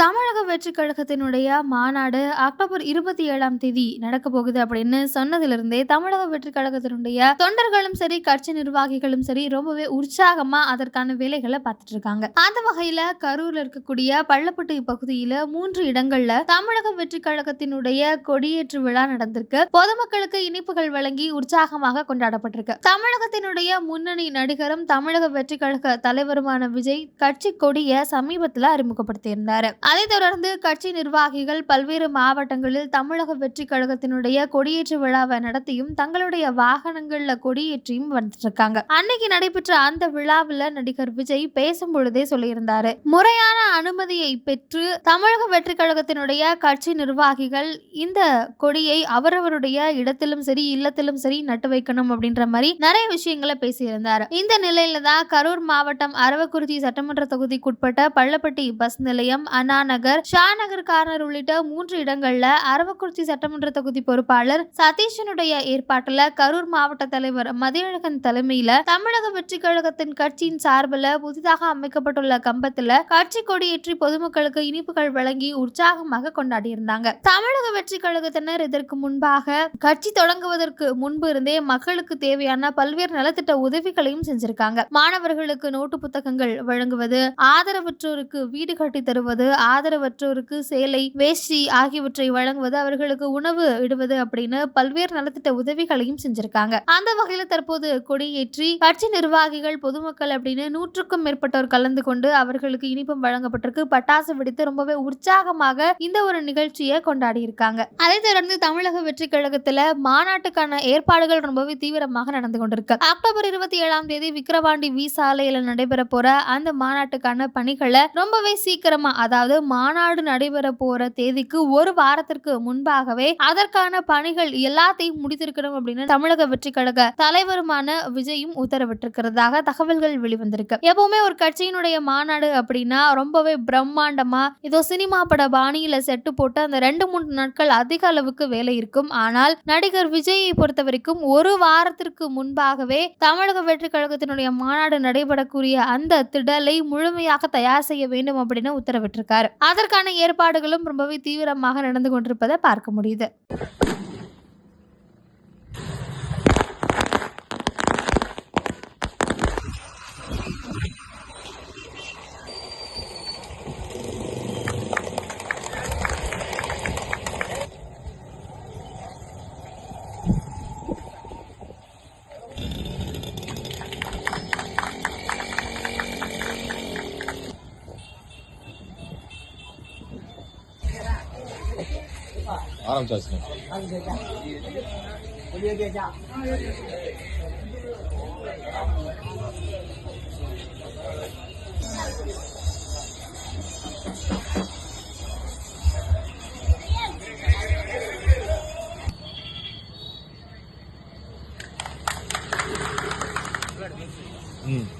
தமிழக வெற்றி கழகத்தினுடைய மாநாடு அக்டோபர் இருபத்தி ஏழாம் தேதி நடக்க போகுது அப்படின்னு சொன்னதிலிருந்தே தமிழக வெற்றி கழகத்தினுடைய தொண்டர்களும் சரி கட்சி நிர்வாகிகளும் சரி ரொம்பவே உற்சாகமா அதற்கான வேலைகளை பார்த்துட்டு இருக்காங்க. அந்த வகையில கரூர்ல இருக்கக்கூடிய பள்ளப்பட்டு பகுதியில மூன்று இடங்கள்ல தமிழக வெற்றி கழகத்தினுடைய கொடியேற்று விழா நடந்திருக்கு. பொதுமக்களுக்கு இனிப்புகள் வழங்கி உற்சாகமாக கொண்டாடப்பட்டிருக்கு. தமிழகத்தினுடைய முன்னணி நடிகரும் தமிழக வெற்றி கழக தலைவருமான விஜய் கட்சி கொடியை சமீபத்தில் அறிமுகப்படுத்தியிருந்தாரு. அதைத் தொடர்ந்து கட்சி நிர்வாகிகள் பல்வேறு மாவட்டங்களில் தமிழக வெற்றி கழகத்தினுடைய கொடியேற்று விழாவை நடத்தியும் தங்களுடைய வாகனங்கள்ல கொடியேற்றியும் வந்துட்டு அன்னைக்கு நடைபெற்ற அந்த விழாவில் நடிகர் விஜய் பேசும் பொழுதே சொல்லியிருந்தாரு. முறையான அனுமதியை பெற்று தமிழக வெற்றி கழகத்தினுடைய கட்சி நிர்வாகிகள் இந்த கொடியை அவரவருடைய இடத்திலும் சரி இல்லத்திலும் சரி நட்டு வைக்கணும் அப்படின்ற மாதிரி நிறைய விஷயங்களை பேசியிருந்தாரு. இந்த நிலையில தான் கரூர் மாவட்டம் அரவக்குறிச்சி சட்டமன்ற தொகுதிக்குட்பட்ட பள்ளப்பட்டி பஸ் நிலையம் அண்ணா நகர் ஷா நகர் கார்னர் உள்ளிட்ட மூன்று இடங்கள்ல அரவக்குறிச்சி சட்டமன்ற தொகுதி பொறுப்பாளர் சதீஷனுடைய ஏற்பாட்டுல கரூர் மாவட்ட தலைவர் மதியழகன் தலைமையில தமிழக வெற்றி கழகத்தின் கட்சியின் சார்பில் புதிதாக அமைக்கப்பட்டுள்ள கம்பத்துல கட்சி கொடியேற்றி பொதுமக்களுக்கு இனிப்புகள் வழங்கி உற்சாகமாக கொண்டாடியிருந்தாங்க. தமிழக வெற்றி கழகத்தினர் இதற்கு முன்பாக கட்சி தொடங்குவதற்கு முன்பு இருந்தே மக்களுக்கு தேவையான பல்வேறு நலத்திட்ட உதவிகளையும் செஞ்சிருக்காங்க. மாணவர்களுக்கு நோட்டு புத்தகங்கள் வழங்குவது ஆதரவற்றோருக்கு வீடு கட்டி தருவது ஆதரவற்றோருக்கு சேலை வேஷ்டி ஆகியவற்றை வழங்குவது அவர்களுக்கு உணவு இடுவது அப்படின்னு பல்வேறு நலத்திட்ட உதவிகளையும் செஞ்சிருக்காங்க. அந்த வகையில தற்போது கொடியேற்றி கட்சி நிர்வாகிகள் பொதுமக்கள் அப்படின்னு நூற்றுக்கும் மேற்பட்டோர் கலந்து கொண்டு அவர்களுக்கு இனிப்பும் வழங்கப்பட்டிருக்கு. பட்டாசு வெடித்து ரொம்பவே உற்சாகமாக இந்த ஒரு நிகழ்ச்சியை கொண்டாடி இருக்காங்க அதைத் தொடர்ந்து தமிழக வெற்றி கழகத்துல மாநாட்டுக்கான ஏற்பாடுகள் ரொம்பவே தீவிரமாக நடந்து கொண்டிருக்கு. அக்டோபர் இருபத்தி ஏழாம் தேதி விக்கிரவாண்டி வி சாலையில நடைபெற போற அந்த மாநாட்டுக்கான பணிகளை ரொம்பவே சீக்கிரமா அதாவது மாநாடு நடைபெற போற தேதிக்கு ஒரு வாரத்திற்கு முன்பாகவே அதற்கான பணிகள் எல்லாத்தையும் முடித்திருக்கணும் அப்படின்னு தமிழக வெற்றி கழக தலைவருமான விஜயும் உத்தரவிட்டிருக்கிறதாக தகவல்கள் வெளிவந்திருக்கு. எப்பவுமே ஒரு கட்சியினுடைய மாநாடு அப்படின்னா ரொம்பவே பிரம்மாண்டமா ஏதோ சினிமா பட பாணியில செட்டு போட்டு அந்த ரெண்டு மூணு நாட்கள் அதிக அளவுக்கு வேலை இருக்கும். ஆனால் நடிகர் விஜயை பொறுத்த வரைக்கும் ஒரு வாரத்திற்கு முன்பாகவே தமிழக வெற்றி கழகத்தினுடைய மாநாடு நடைபெறக்கூடிய அந்த திடலை முழுமையாக தயார் செய்ய வேண்டும் அப்படின்னு உத்தரவிட்டிருக்காரு. அதற்கான ஏற்பாடுகளும் ரொம்பவே தீவிரமாக நடந்து கொண்டிருப்பதை பார்க்க முடியுது. आराम से इसमें हम्म